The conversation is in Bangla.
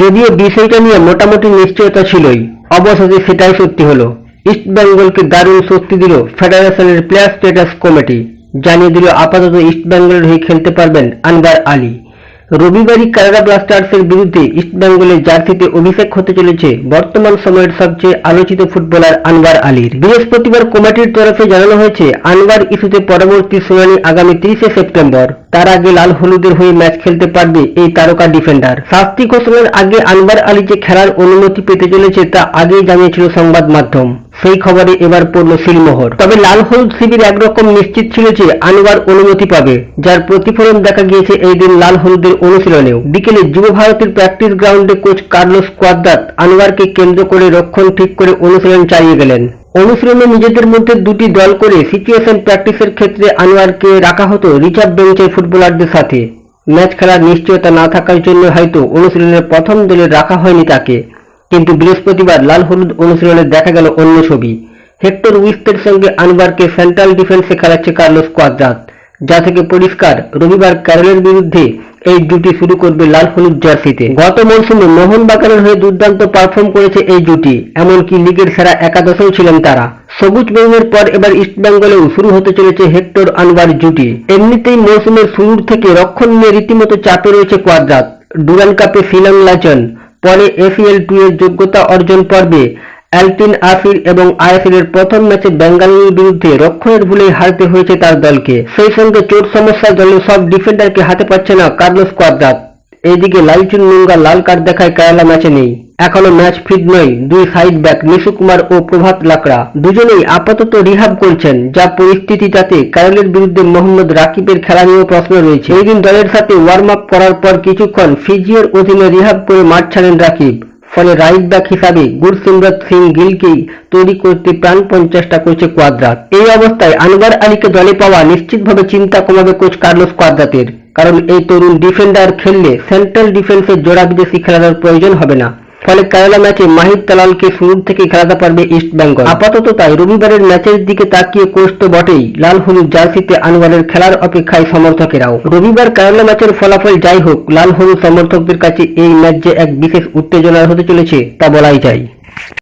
যদিও বিষয়টা নিয়ে মোটামুটি নিশ্চয়তা ছিলই, অবশেষে সেটাই সত্যি হলো। ইস্ট বেঙ্গলকে দারুণ শক্তি দিল ফেডারেশনের প্লেয়ার স্ট্যাটাস কমিটি, জানিয়ে দিল আপাতত ইস্ট বেঙ্গলের হয়ে খেলতে পারবেন আনবার আলী। রবিবারই কেরালা ব্লাস্টার্সের বিরুদ্ধে ইস্ট বেঙ্গলের জার্সিতে অভিষেক হতে চলেছে বর্তমান সময়ের সবচেয়ে আলোচিত ফুটবলার আনবার আলীর। বৃহস্পতিবার কমিটির তরফে জানানো হয়েছে আনবার ইস্যুতে পরবর্তী শুনানি আগামী তিরিশে সেপ্টেম্বর। তার আগে লাল হলুদের হয়ে ম্যাচ খেলতে পারবে এই তারকা ডিফেন্ডার। শাস্তি ঘোষণার আগে আনবার আলী যে খেলার অনুমতি পেতে চলেছে তা আগেই জানিয়েছিল সংবাদ মাধ্যম। সেই খবরে এবার পড়ল সিলমোহর তবে লাল হলুদ শিবির একরকম নিশ্চিত ছিল যে আনবার অনুমতি পাবে, যার প্রতিফলন দেখা গিয়েছে এই দিন লাল হলুদের অনুশীলনেও। বিকেলে যুব ভারতের প্র্যাকটিস গ্রাউন্ডে কোচ কার্লোস কোয়াদ্রাত আনোয়ারকে কেন্দ্র করে রক্ষণ ঠিক করে অনুশীলন চালিয়ে গেলেন। অনুশীলনে নিজেদের মধ্যে দুটি দল করে সিচুয়েশন প্র্যাকটিসের ক্ষেত্রে আনোয়ারকে রাখা হতো রিজার্ভ বেঞ্চের ফুটবলারদের সাথে। ম্যাচ খেলার নিশ্চয়তা না থাকার জন্য হয়তো অনুশীলনের প্রথম দলে রাখা হয়নি তাকে। কিন্তু বৃহস্পতিবার লাল হলুদ অনুশীলনে দেখা গেল অন্য ছবি। হেক্টর উইস্টের সঙ্গে আনবারকে সেন্ট্রাল ডিফেন্সে খেলাচ্ছে কার্লোস কোয়াদ্রাত যা থেকে পরিষ্কার রবিবার ক্যারলের বিরুদ্ধে এই জুটি শুরু করবে লাল হলুদ জার্সিতে। গত মৌসুমে মোহন মোহনবাগানের হয়ে দুর্দান্ত পারফর্ম করেছে এই জুটি, এমনকি লিগের সেরা একাদশেও ছিলেন তারা। সবুজ বেঙ্গের পর এবার ইস্টবেঙ্গলেও শুরু হতে চলেছে হেক্টর আনবার জুটি। এমনিতেই মৌসুমের শুরুর থেকে রক্ষণ নিয়ে রীতিমতো চাপে রয়েছে কোয়াদ্রাত ডুরান কাপে শিলং লাচন পরে এসিএল টু এর যোগ্যতা অর্জন পর্বে অ্যালটিন আফির এবং আইএফএল এর প্রথম ম্যাচে বেঙ্গালুরুর বিরুদ্ধে রক্ষণের ভুলেই হারতে হয়েছে তার দলকে। সেই সঙ্গে চোট সমস্যার জন্য সব ডিফেন্ডারকে হাতে পাচ্ছে না কার্লোস কোয়াদ্রাত। এদিকে লালচুন নুঙ্গা লাল কার্ড দেখায় কেরালা ম্যাচে নেই। এখনও ম্যাচ ফিট নয়। দুই সাইড ব্যাক নিশু কুমার ও প্রভাত লাকড়া দুজনেই আপাতত রিহাব করছেন, যা পরিস্থিতি তাতে কেরলের বিরুদ্ধে মোহাম্মদ রাকিবের খেলা নিয়েও প্রশ্ন রয়েছে। এই দিন দলের সাথে ওয়ার্ম আপ করার পর কিছুক্ষণ ফিজিওর অধীনে রিহাব করে মাঠ ছাড়েন রাকিব। ফলে রাইট ব্যাক হিসাবে গুরসিমরত সিং গিলকেই তৈরি করতে প্রাণপণ চেষ্টা করছে কোয়াদ্রাত এই অবস্থায় আনবার আলীকে দলে পাওয়া নিশ্চিতভাবে চিন্তা কমাবে কোচ কার্লোস কোয়াদ্রাতের কারণ এই তরুণ ডিফেন্ডার খেললে সেন্ট্রাল ডিফেন্সের জোড়া বিদেশি খেলানোর প্রয়োজন হবে না। ফলে কেরালা ম্যাচে মাহিদ তালালকে শুরুর থেকে খেলাতে পারবে ইস্ট বেঙ্গল। আপাতত তাই রবিবারের ম্যাচের দিকে তাকিয়ে কোচ তো বটেই, লাল হলুদ জার্সিতে আনোয়ারের খেলার অপেক্ষায় সমর্থকেরাও। রবিবার কেরালা ম্যাচের ফলাফল যাই হোক, লাল হলুদ সমর্থকদের কাছে এই ম্যাচ যে এক বিশেষ উত্তেজনার হতে চলেছে, তা বলাই যায়।